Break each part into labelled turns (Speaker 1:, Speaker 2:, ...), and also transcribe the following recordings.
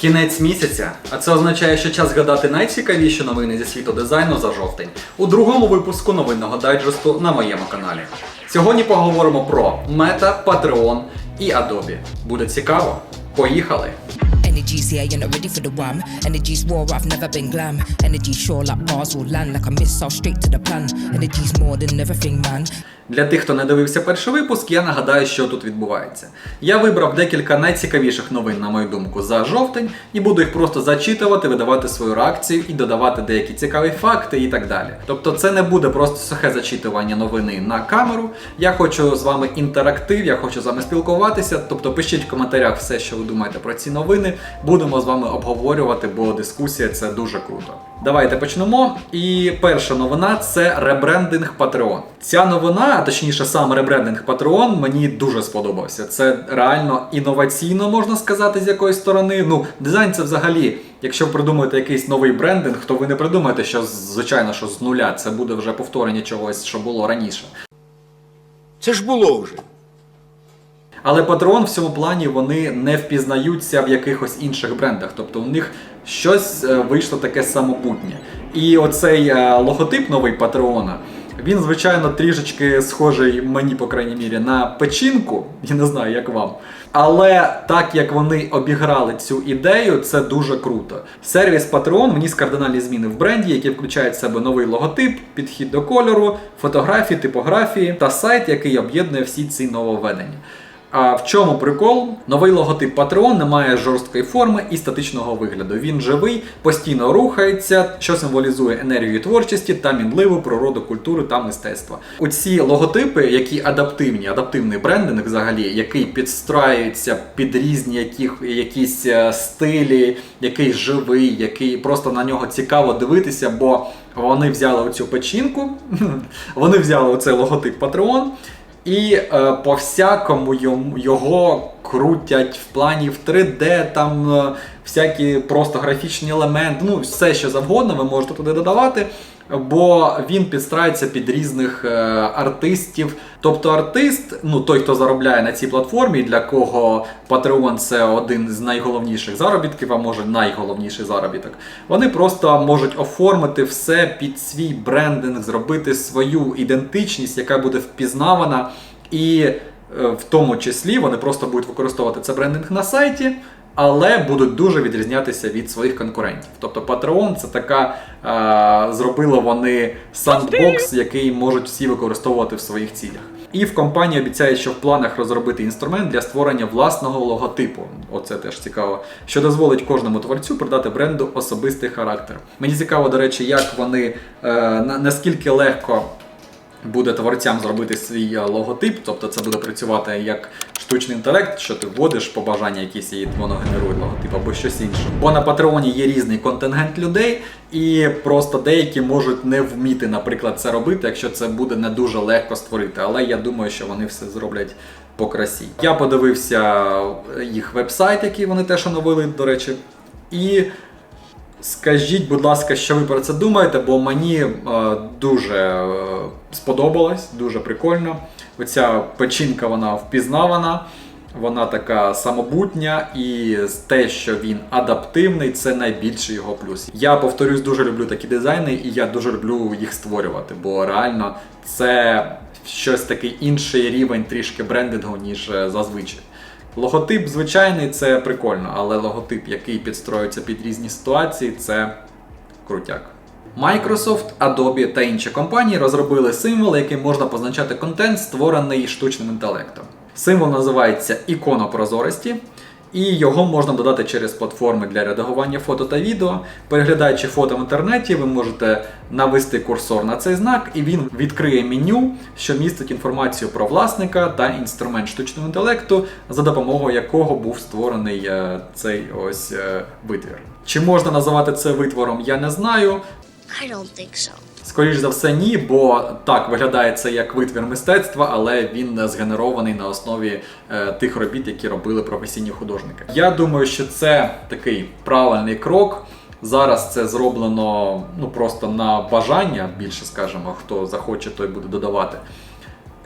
Speaker 1: Кінець місяця, а це означає, що час згадати найцікавіші новини зі світу дизайну за жовтень у другому випуску новинного дайджесту на моєму каналі. Сьогодні поговоримо про Meta, Patreon і Adobe. Буде цікаво? Поїхали!
Speaker 2: Here, you're not ready for the wham. Energy's war, I've never been glam. Energy sure like bars will land, like a missile straight to the plan. Energy's more than everything, man.
Speaker 1: Для тих, хто не дивився перший випуск, я нагадаю, що тут відбувається. Я вибрав декілька найцікавіших новин, на мою думку, за жовтень, і буду їх просто зачитувати, видавати свою реакцію і додавати деякі цікаві факти і так далі. Тобто, це не буде просто сухе зачитування новини на камеру. Я хочу з вами інтерактив, я хочу з вами спілкуватися. Тобто пишіть в коментарях все, що ви думаєте про ці новини. Будемо з вами обговорювати, бо дискусія це дуже круто. Давайте почнемо. І перша новина це ребрендинг Patreon. Ця новина, а точніше, сам ребрендинг Patreon, мені дуже сподобався. Це реально інноваційно, можна сказати, з якоїсь сторони. Ну, дизайн це взагалі. Якщо ви придумаєте якийсь новий брендинг, то ви не придумаєте, що звичайно, що з нуля це буде вже повторення чогось, що було раніше.
Speaker 3: Це ж було вже.
Speaker 1: Але Patreon в цьому плані вони не впізнаються в якихось інших брендах. Тобто у них щось е, вийшло таке самобутнє. І оцей е, логотип новий Патреона, він, звичайно, трішечки схожий мені, по крайній мірі, на печінку. Я не знаю, як вам. Але так як вони обіграли цю ідею, це дуже круто. Сервіс Patreon вніс кардинальні зміни в бренді, які включають в себе новий логотип, підхід до кольору, фотографії, типографії та сайт, який об'єднує всі ці нововведення. А в чому прикол? Новий логотип Patreon не має жорсткої форми і статичного вигляду. Він живий, постійно рухається, що символізує енергію творчості та мінливу природу культури та мистецтва. У ці логотипи, які адаптивні, адаптивний брендинг взагалі, який підстраюється під різні яких, якісь е, стилі, який живий, який просто на нього цікаво дивитися, бо вони взяли оцю печінку, вони взяли оцей логотип Patreon. І е, по всякому його крутять в плані в 3D, там е, всякі просто графічні елементи, ну все що завгодно, ви можете туди додавати. Бо він підстрається під різних е, артистів. Тобто артист, ну той, хто заробляє на цій платформі, для кого Patreon це один з найголовніших заробітків, а може найголовніший заробіток. Вони просто можуть оформити все під свій брендинг, зробити свою ідентичність, яка буде впізнавана. І е, в тому числі вони просто будуть використовувати це брендинг на сайті. Але будуть дуже відрізнятися від своїх конкурентів. Тобто Patreon це така е, зробили вони сандбокс, який можуть всі використовувати в своїх цілях. І в компанії обіцяють, що в планах розробити інструмент для створення власного логотипу. Оце теж цікаво, що дозволить кожному творцю придати бренду особистий характер. Мені цікаво, до речі, як вони е, наскільки легко буде творцям зробити свій е, логотип, тобто це буде працювати як штучний інтелект, що ти вводиш побажання якісь і воно генерує логотип або щось інше. Бо на Патреоні є різний контингент людей, і просто деякі можуть не вміти, наприклад, це робити, якщо це буде не дуже легко створити. Але я думаю, що вони все зроблять по красі. Я подивився їх веб-сайт, який вони теж оновили, до речі. І Скажіть, будь ласка, що ви про це думаєте, бо мені е, дуже е, сподобалось, дуже прикольно. Оця печінка вона впізнавана, вона така самобутня, і те, що він адаптивний, це найбільший його плюс. Я повторюсь, дуже люблю такі дизайни, і я дуже люблю їх створювати, бо реально це щось такий інший рівень трішки брендингу, ніж е, зазвичай. Логотип звичайний це прикольно, але логотип, який підстроюється під різні ситуації, це крутяк. Microsoft, Adobe та інші компанії розробили символ, яким можна позначати контент, створений штучним інтелектом. Символ називається ікона прозорості, і його можна додати через платформи для редагування фото та відео. Переглядаючи фото в інтернеті, ви можете навести курсор на цей знак, і він відкриє меню, що містить інформацію про власника та інструмент штучного інтелекту, за допомогою якого був створений е, цей ось е, витвір. Чи можна називати це витвором, я не знаю.
Speaker 4: I don't think so.
Speaker 1: Скоріш за все, ні, бо так виглядає це як витвір мистецтва, але він згенерований на основі е, тих робіт, які робили професійні художники. Я думаю, що це такий правильний крок. Зараз це зроблено ну просто на бажання, більше скажемо, хто захоче, той буде додавати.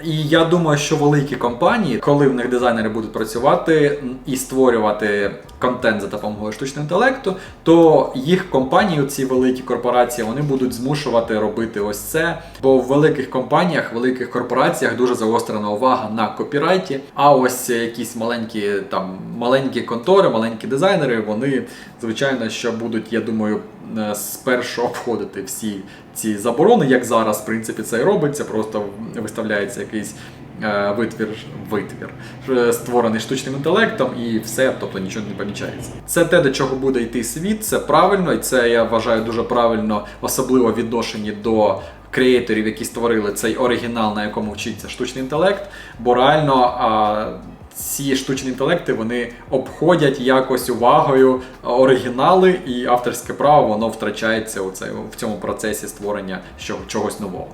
Speaker 1: І я думаю, що великі компанії, коли в них дизайнери будуть працювати і створювати контент за допомогою штучного інтелекту, то їх компанії, ці великі корпорації, вони будуть змушувати робити ось це. Бо в великих компаніях, великих корпораціях дуже загострена увага на копірайті. А ось якісь маленькі там маленькі контори, маленькі дизайнери, вони звичайно що будуть, я думаю, е, спершу обходити всі ці заборони, як зараз, в принципі, це і робиться. Просто виставляється якийсь е, витвір, витвір, е, створений штучним інтелектом, і все, тобто нічого не помічається. Це те, до чого буде йти світ, це правильно, і це я вважаю дуже правильно, особливо в відношенні до. Креаторів, які створили цей оригінал, на якому вчиться штучний інтелект, бо реально ці штучні інтелекти вони обходять якось увагою оригінали, і авторське право воно втрачається у цей, в цьому процесі створення чогось нового.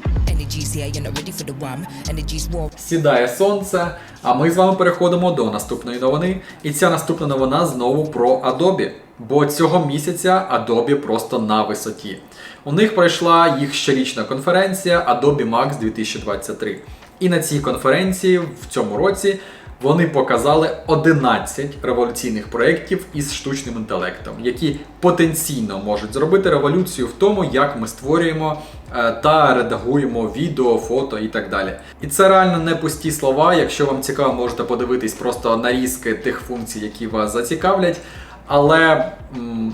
Speaker 1: Сідає сонце, а ми з вами переходимо до наступної новини. І ця наступна новина знову про Adobe. Бо цього місяця Adobe просто на висоті. У них пройшла їх щорічна конференція Adobe Max 2023. І на цій конференції в цьому році вони показали 11 революційних проєктів із штучним інтелектом, які потенційно можуть зробити революцію в тому, як ми створюємо е, та редагуємо відео, фото і так далі. І це реально не пусті слова. Якщо вам цікаво, можете подивитись просто нарізки тих функцій, які вас зацікавлять. Але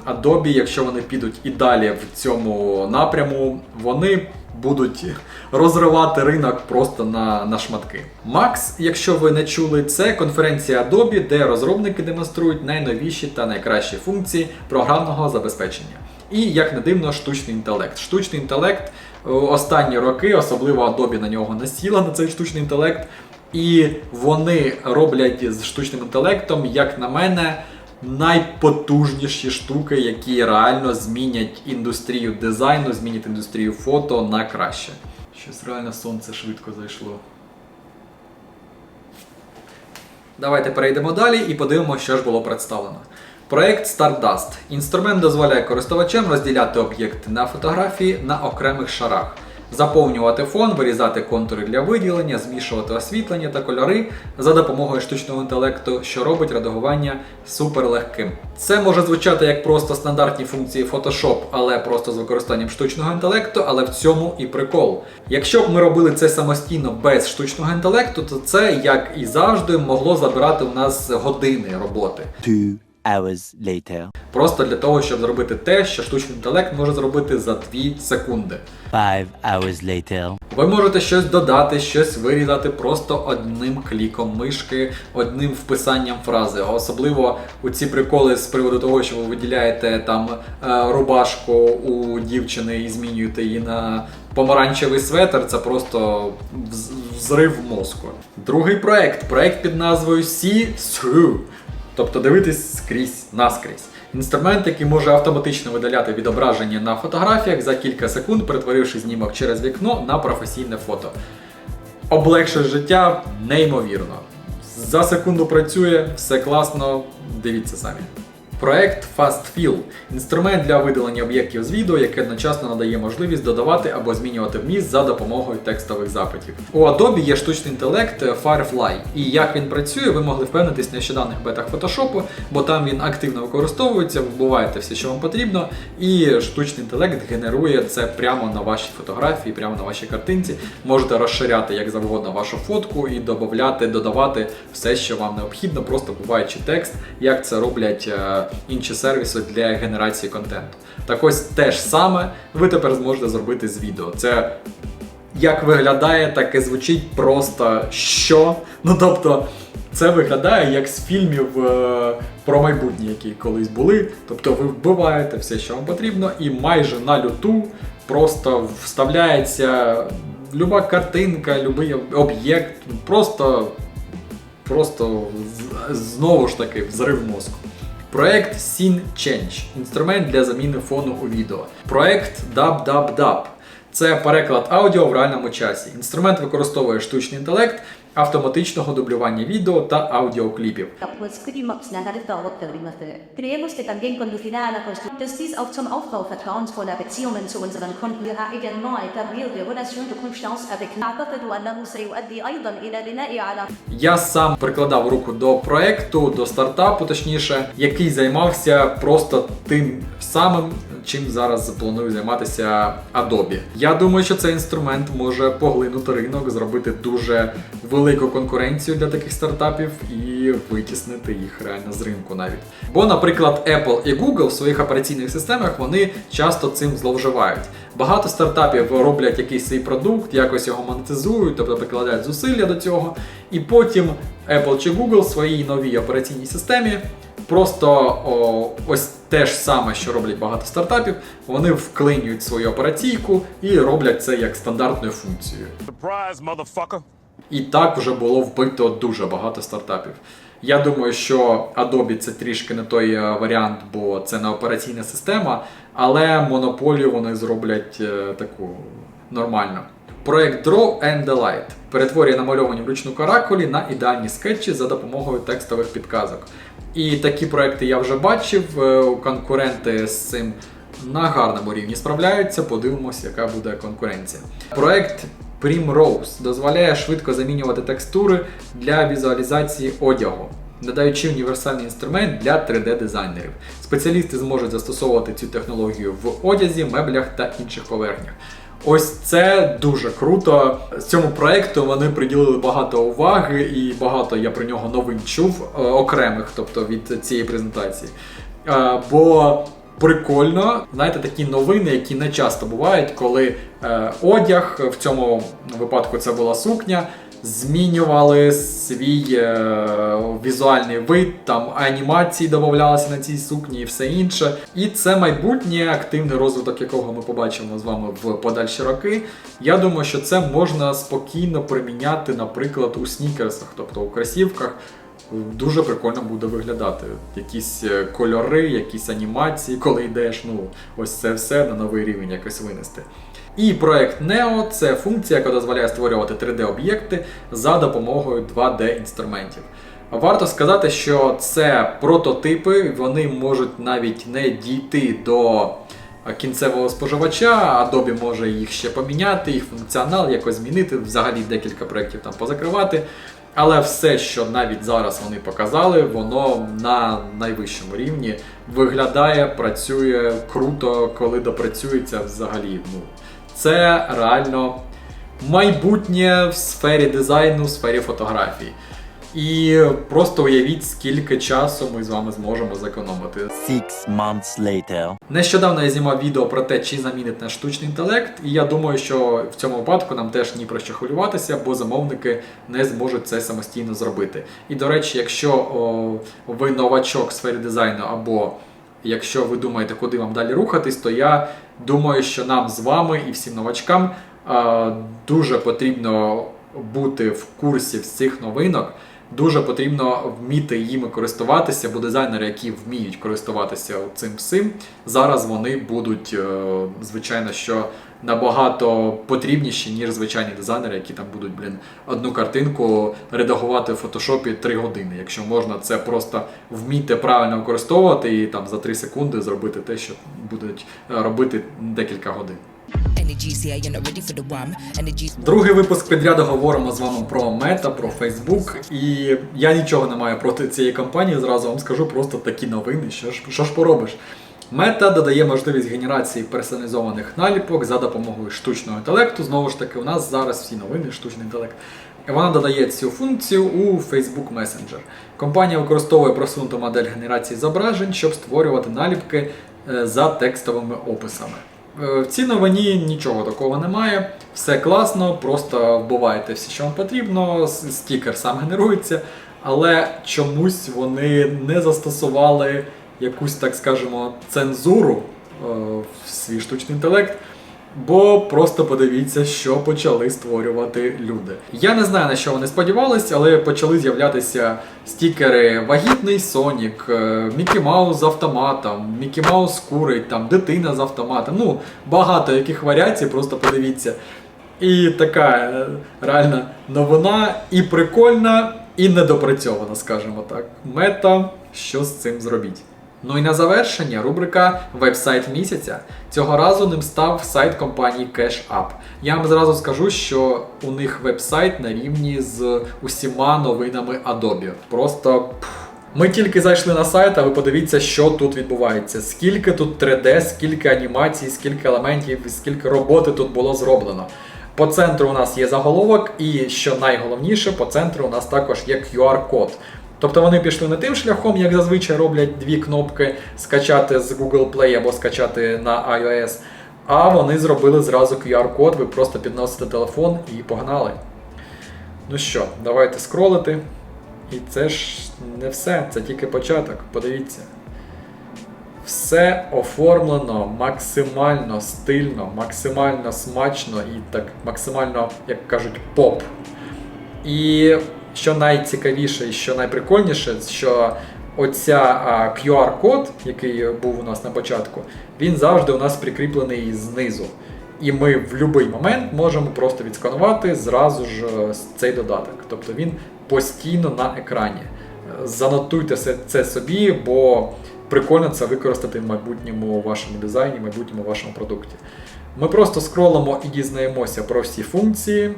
Speaker 1: Adobe, якщо вони підуть і далі в цьому напряму, вони будуть розривати ринок просто на, на шматки. Max, якщо ви не чули, це конференція Adobe, де розробники демонструють найновіші та найкращі функції програмного забезпечення. І як не дивно, штучний інтелект. Штучний інтелект е, останні роки, особливо Adobe на нього насіла на цей штучний інтелект. І вони роблять з штучним інтелектом, як на мене, найпотужніші штуки, які реально змінять індустрію дизайну, змінять індустрію фото на краще. Щось реально сонце швидко зайшло. Давайте перейдемо далі і подивимося, що ж було представлено. Проект Stardust. Інструмент дозволяє користувачам розділяти об'єкти на фотографії на окремих шарах, заповнювати фон, вирізати контури для виділення, змішувати освітлення та кольори за допомогою штучного інтелекту, що робить редагування суперлегким. Це може звучати як просто стандартні функції Photoshop, але просто з використанням штучного інтелекту, але в цьому і прикол. Якщо б ми робили це самостійно без штучного інтелекту, то це, як і завжди, могло забирати у нас години роботи.
Speaker 4: Hours later.
Speaker 1: Просто для того, щоб зробити те, що штучний інтелект може зробити за 2 секунди.
Speaker 4: Five hours later.
Speaker 1: Ви можете щось додати, щось вирізати просто одним кліком мишки, одним вписанням фрази. Особливо у ці приколи з приводу того, що ви виділяєте там е, рубашку у дівчини і змінюєте її на помаранчевий светр. Це просто взрив мозку. Другий проект проект під назвою See Through. Тобто дивитись скрізь наскрізь. Інструмент, який може автоматично видаляти відображення на фотографіях за кілька секунд, перетворивши знімок через вікно на професійне фото. Облегшує життя неймовірно. За секунду працює, все класно, дивіться самі. Проект FastFill – інструмент для видалення об'єктів з відео, який одночасно надає можливість додавати або змінювати вміст за допомогою текстових запитів. У Adobe є штучний інтелект Firefly, і як він працює, ви могли впевнитись в нещодавних бетах Photoshop, бо там він активно використовується, вбиваєте все, що вам потрібно, і штучний інтелект генерує це прямо на вашій фотографії, прямо на вашій картинці. Можете розширяти як завгодно вашу фотку і додавати, додавати все, що вам необхідно, просто вбиваючи текст, як це роблять е, інші сервіси для генерації контенту. Так ось те ж саме ви тепер зможете зробити з відео. Це як виглядає, так і звучить просто що. Ну тобто, це виглядає як з фільмів е, про майбутнє, які колись були. Тобто ви вбиваєте все, що вам потрібно, і майже на люту просто вставляється люба картинка, любий об'єкт. Просто, просто знову ж таки взрив мозку. Проект Scene Change інструмент для заміни фону у відео. Проект DubDubDub це переклад аудіо в реальному часі. Інструмент використовує штучний інтелект автоматичного дублювання відео та аудіокліпів. Я сам прикладав руку до проекту, до стартапу, точніше, який займався просто тим самим чим зараз планую займатися Adobe. Я думаю, що цей інструмент може поглинути ринок, зробити дуже велику конкуренцію для таких стартапів і витіснити їх реально з ринку навіть. Бо, наприклад, Apple і Google в своїх операційних системах вони часто цим зловживають. Багато стартапів роблять якийсь свій продукт, якось його монетизують, тобто прикладають зусилля до цього, і потім Apple чи Google в своїй новій операційній системі просто о, ось те ж саме, що роблять багато стартапів, вони вклинюють свою операційку і роблять це як стандартною функцією.
Speaker 5: Surprise.
Speaker 1: І так вже було вбито дуже багато стартапів. Я думаю, що Adobe це трішки не той е, варіант, бо це не операційна система, але монополію вони зроблять е, таку нормально. Проект Draw and Delight перетворює намальовані вручну каракулі на ідеальні скетчі за допомогою текстових підказок. І такі проекти я вже бачив. е, Конкуренти з цим на гарному рівні справляються. Подивимось, яка буде конкуренція. Проект Primrose дозволяє швидко замінювати текстури для візуалізації одягу, надаючи універсальний інструмент для 3D-дизайнерів. Спеціалісти зможуть застосовувати цю технологію в одязі, меблях та інших поверхнях. Ось це дуже круто. Цьому проекту вони приділили багато уваги і багато я про нього новин чув е, окремих, тобто від цієї презентації. Е, Бо прикольно, знаєте, такі новини, які не часто бувають, коли е, одяг в цьому випадку це була сукня. Змінювали свій е, візуальний вид, там анімації додавалися на цій сукні і все інше. І це майбутнє, активний розвиток якого ми побачимо з вами в подальші роки. Я думаю, що це можна спокійно приміняти, наприклад, у снікерсах, тобто у кросівках. Дуже прикольно буде виглядати. Якісь е, кольори, якісь анімації, коли йдеш, ну ось це все на новий рівень якось винести. І проект Neo це функція, яка дозволяє створювати 3D-об'єкти за допомогою 2D-інструментів. Варто сказати, що це прототипи, вони можуть навіть не дійти до кінцевого споживача, Adobe може їх ще поміняти, їх функціонал якось змінити, взагалі декілька проєктів там позакривати. Але все, що навіть зараз вони показали, воно на найвищому рівні виглядає, працює круто, коли допрацюється взагалі. Ну, це реально майбутнє в сфері дизайну, в сфері фотографії. І просто уявіть, скільки часу ми з вами зможемо зекономити.
Speaker 4: Six months later.
Speaker 1: Нещодавно я знімав відео про те, чи замінить наш штучний інтелект, і я думаю, що в цьому випадку нам теж ні про що хвилюватися, бо замовники не зможуть це самостійно зробити. І до речі, якщо о, ви новачок в сфері дизайну, або якщо ви думаєте, куди вам далі рухатись, то я думаю, що нам з вами і всім новачкам е, дуже потрібно бути в курсі цих новинок. Дуже потрібно вміти їми користуватися, бо дизайнери, які вміють користуватися цим всім, зараз вони будуть, е, звичайно, що набагато потрібніші, ніж звичайні дизайнери, які там будуть, блін, одну картинку редагувати в фотошопі 3 години. Якщо можна це просто вміти правильно використовувати і там за 3 секунди зробити те, що будуть е, робити декілька годин. Другий випуск підряду говоримо з вами про Мета, про Фейсбук. І я нічого не маю проти цієї компанії. Зразу вам скажу просто такі новини. Що ж, що ж поробиш? Мета додає можливість генерації персоналізованих наліпок за допомогою штучного інтелекту. Знову ж таки, у нас зараз всі новини штучний інтелект. Вона додає цю функцію у Facebook Messenger. Компанія використовує просунуту модель генерації зображень, щоб створювати наліпки е, за текстовими описами. Е, В цій новині нічого такого немає. Все класно, просто вбивайте все, що вам потрібно, стікер сам генерується, але чомусь вони не застосували якусь, так скажемо, цензуру е, в свій штучний інтелект. Бо просто подивіться, що почали створювати люди. Я не знаю на що вони сподівалися, але почали з'являтися стікери Вагітний Сонік, е, Мікі Маус з автоматом, Мікі Маус курить, там дитина з автоматом. Ну, багато яких варіацій, просто подивіться. І така е, реальна новина, і прикольна, і недопрацьована, скажімо так. Мета, що з цим зробіть. Ну і на завершення рубрика Вебсайт місяця. Цього разу ним став сайт компанії CashUp. Я вам зразу скажу, що у них вебсайт на рівні з усіма новинами Adobe. Просто. Ми тільки зайшли на сайт, а ви подивіться, що тут відбувається. Скільки тут 3D, скільки анімацій, скільки елементів, скільки роботи тут було зроблено. По центру у нас є заголовок, і що найголовніше, по центру у нас також є QR-код. Тобто вони пішли не тим шляхом, як зазвичай роблять дві кнопки скачати з Google Play або скачати на iOS, а вони зробили зразу QR-код, ви просто підносите телефон і погнали. Ну що, давайте скролити. І це ж не все, це тільки початок. Подивіться. Все оформлено максимально стильно, максимально смачно і так максимально, як кажуть, поп. І що найцікавіше і що найприкольніше, що оця QR-код, який був у нас на початку, він завжди у нас прикріплений знизу. І ми в будь-який момент можемо просто відсканувати зразу ж е, цей додаток. Тобто він постійно на екрані. Е, Занотуйте це собі, бо прикольно це використати в майбутньому вашому дизайні, в майбутньому вашому продукті. Ми просто скролимо і дізнаємося про всі функції,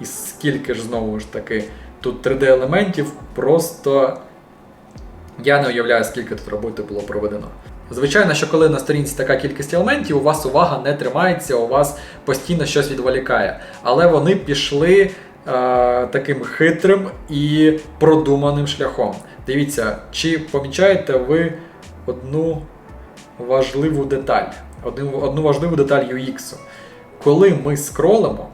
Speaker 1: і скільки ж знову ж таки тут 3D-елементів, просто я не уявляю, скільки тут роботи було проведено. Звичайно, що коли на сторінці така кількість елементів, у вас увага не тримається, у вас постійно щось відволікає. Але вони пішли е, таким хитрим і продуманим шляхом. Дивіться, чи помічаєте ви одну важливу деталь, одну, одну важливу деталь UX. Коли ми скролимо,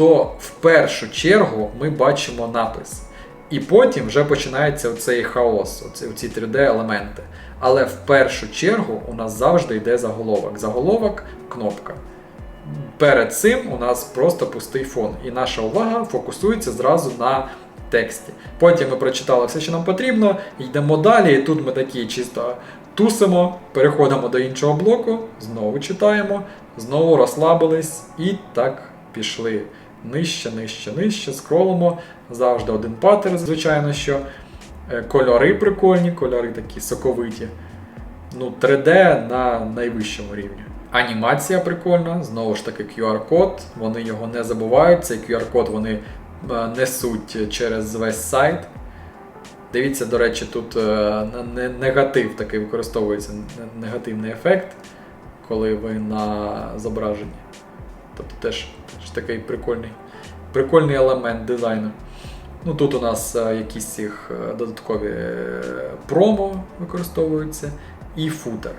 Speaker 1: то в першу чергу ми бачимо напис. І потім вже починається оцей хаос, оці 3D-елементи. Але в першу чергу у нас завжди йде заголовок. Заголовок кнопка. Перед цим у нас просто пустий фон, і наша увага фокусується зразу на тексті. Потім ми прочитали все, що нам потрібно, йдемо далі, і тут ми такі чисто тусимо, переходимо до іншого блоку, знову читаємо, знову розслабились і так пішли. Нижче, нижче, нижче, скролимо. Завжди один паттерн, звичайно, що. Е, Кольори прикольні, кольори такі соковиті. Ну, 3D на найвищому рівні. Анімація прикольна, знову ж таки, QR-код, вони його не забувають. Цей QR-код вони е, несуть через весь сайт. Дивіться, до речі, тут е, негатив такий використовується негативний ефект, коли ви на зображенні. Тобто теж, такий прикольний, прикольний елемент дизайну. Ну, тут у нас е, якісь їх е, додаткові е, промо використовуються і футер.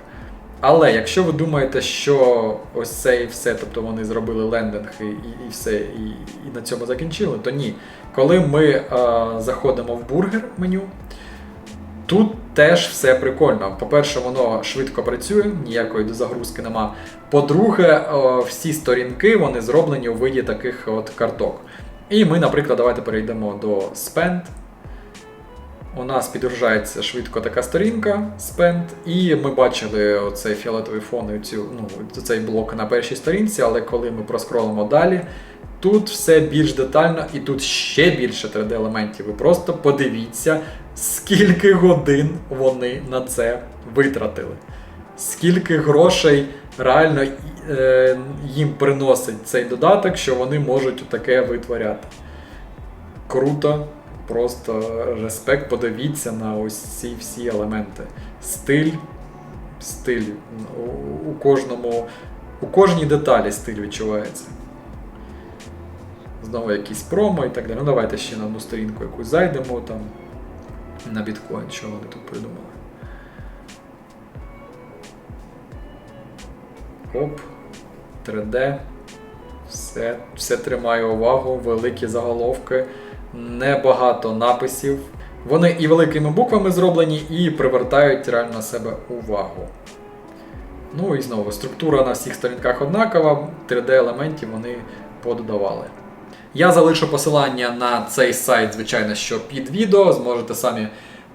Speaker 1: Але якщо ви думаєте, що ось це і все, тобто вони зробили лендинг і, і, і все, і, і на цьому закінчили, то ні. Коли ми е, заходимо в бургер меню, Тут теж все прикольно. По-перше, воно швидко працює, ніякої дозагрузки нема. По-друге, всі сторінки вони зроблені у виді таких от карток. І ми, наприклад, давайте перейдемо до Spend. У нас підгружається швидко така сторінка Spend, і ми бачили оцей фіолетовий фон і цю, ну, цей блок на першій сторінці, але коли ми проскролимо далі, тут все більш детально і тут ще більше 3D-елементів. Ви просто подивіться, скільки годин вони на це витратили. Скільки грошей реально е, їм приносить цей додаток, що вони можуть таке витворяти. Круто, просто респект, подивіться на ось ці всі елементи. Стиль, стиль. У, кожному, у кожній деталі стиль відчувається. Знову якісь промо і так далі. Ну давайте ще на одну сторінку якусь зайдемо там на біткоін, що вони тут придумали. Оп, 3D. Все, все тримає увагу, великі заголовки, небагато написів. Вони і великими буквами зроблені, і привертають реально на себе увагу. Ну і знову, структура на всіх сторінках однакова, 3D-елементів вони пододавали. Я залишу посилання на цей сайт, звичайно, що під відео. Зможете самі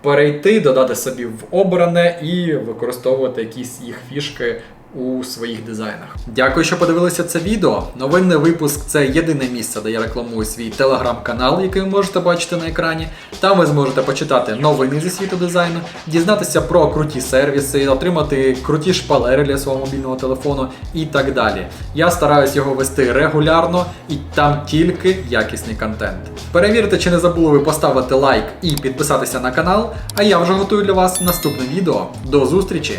Speaker 1: перейти, додати собі в обране і використовувати якісь їх фішки у своїх дизайнах. Дякую, що подивилися це відео. Новинний випуск це єдине місце, де я рекламую свій телеграм-канал, який ви можете бачити на екрані. Там ви зможете почитати новини зі світу дизайну, дізнатися про круті сервіси, отримати круті шпалери для свого мобільного телефону і так далі. Я стараюсь його вести регулярно і там тільки якісний контент. Перевірте, чи не забули ви поставити лайк і підписатися на канал. А я вже готую для вас наступне відео. До зустрічі!